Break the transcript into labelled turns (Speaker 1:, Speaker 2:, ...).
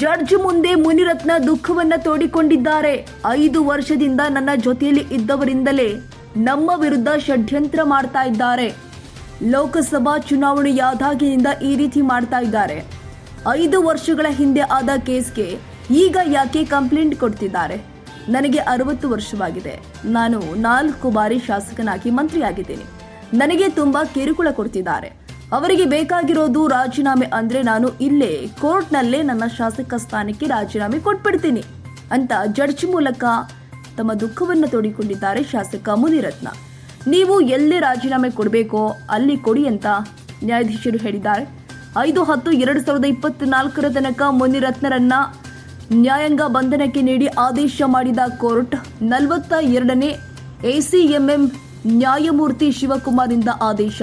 Speaker 1: Judge ಮುಂದೆ ಮುನಿರತ್ನ ದುಃಖವನ್ನ ತೋಡಿಕೊಂಡಿದ್ದಾರೆ. ಐದು ವರ್ಷದಿಂದ ನನ್ನ ಜೊತೆಯಲ್ಲಿ ಇದ್ದವರಿಂದಲೇ ನಮ್ಮ ವಿರುದ್ಧ ಷಡ್ಯಂತ್ರ ಮಾಡ್ತಾ ಇದ್ದಾರೆ. ಲೋಕಸಭಾ ಚುನಾವಣೆ ಯಾದಾಗಿನಿಂದ ಈ ರೀತಿ ಮಾಡ್ತಾ ಇದ್ದಾರೆ. ಐದು ವರ್ಷಗಳ ಹಿಂದೆ ಆದ ಕೇಸ್ಗೆ ಈಗ ಯಾಕೆ ಕಂಪ್ಲೇಂಟ್ ಕೊಡ್ತಿದ್ದಾರೆ? ನನಗೆ ಅರವತ್ತು ವರ್ಷವಾಗಿದೆ. ನಾನು ನಾಲ್ಕು ಬಾರಿ ಶಾಸಕನಾಗಿ ಮಂತ್ರಿಯಾಗಿದ್ದೀನಿ. ನನಗೆ ತುಂಬಾ ಕಿರುಕುಳ ಕೊಡ್ತಿದ್ದಾರೆ. ಅವರಿಗೆ ಬೇಕಾಗಿರೋದು ರಾಜೀನಾಮೆ ಅಂದ್ರೆ ನಾನು ಇಲ್ಲೇ. ಕೋರ್ಟ್ನಲ್ಲೇ ನನ್ನ ಶಾಸಕ ಸ್ಥಾನಕ್ಕೆ ರಾಜೀನಾಮೆ ಕೊಟ್ಬಿಡ್ತೀನಿ ಅಂತ ಜಡ್ಜ್ ಮೂಲಕ ತಮ್ಮ ದುಃಖವನ್ನು ತೋಡಿಕೊಂಡಿದ್ದಾರೆ ಶಾಸಕ ಮುನಿರತ್ನ. ನೀವು ಎಲ್ಲಿ ರಾಜೀನಾಮೆ ಕೊಡಬೇಕೋ ಅಲ್ಲಿ ಕೊಡಿ ಅಂತ ನ್ಯಾಯಾಧೀಶರು ಹೇಳಿದ್ದಾರೆ. ಐದು ಹತ್ತು ಎರಡು ಸಾವಿರದ ಇಪ್ಪತ್ನಾಲ್ಕರ ತನಕ ಮುನಿರತ್ನರನ್ನ ನ್ಯಾಯಾಂಗ ಬಂಧನಕ್ಕೆ ನೀಡಿ ಆದೇಶ ಮಾಡಿದ ಕೋರ್ಟ್ ನಲವತ್ತ ಎರಡನೇ ಎಸಿಎಂಎಂ ನ್ಯಾಯಮೂರ್ತಿ ಶಿವಕುಮಾರಿಂದ ಆದೇಶ.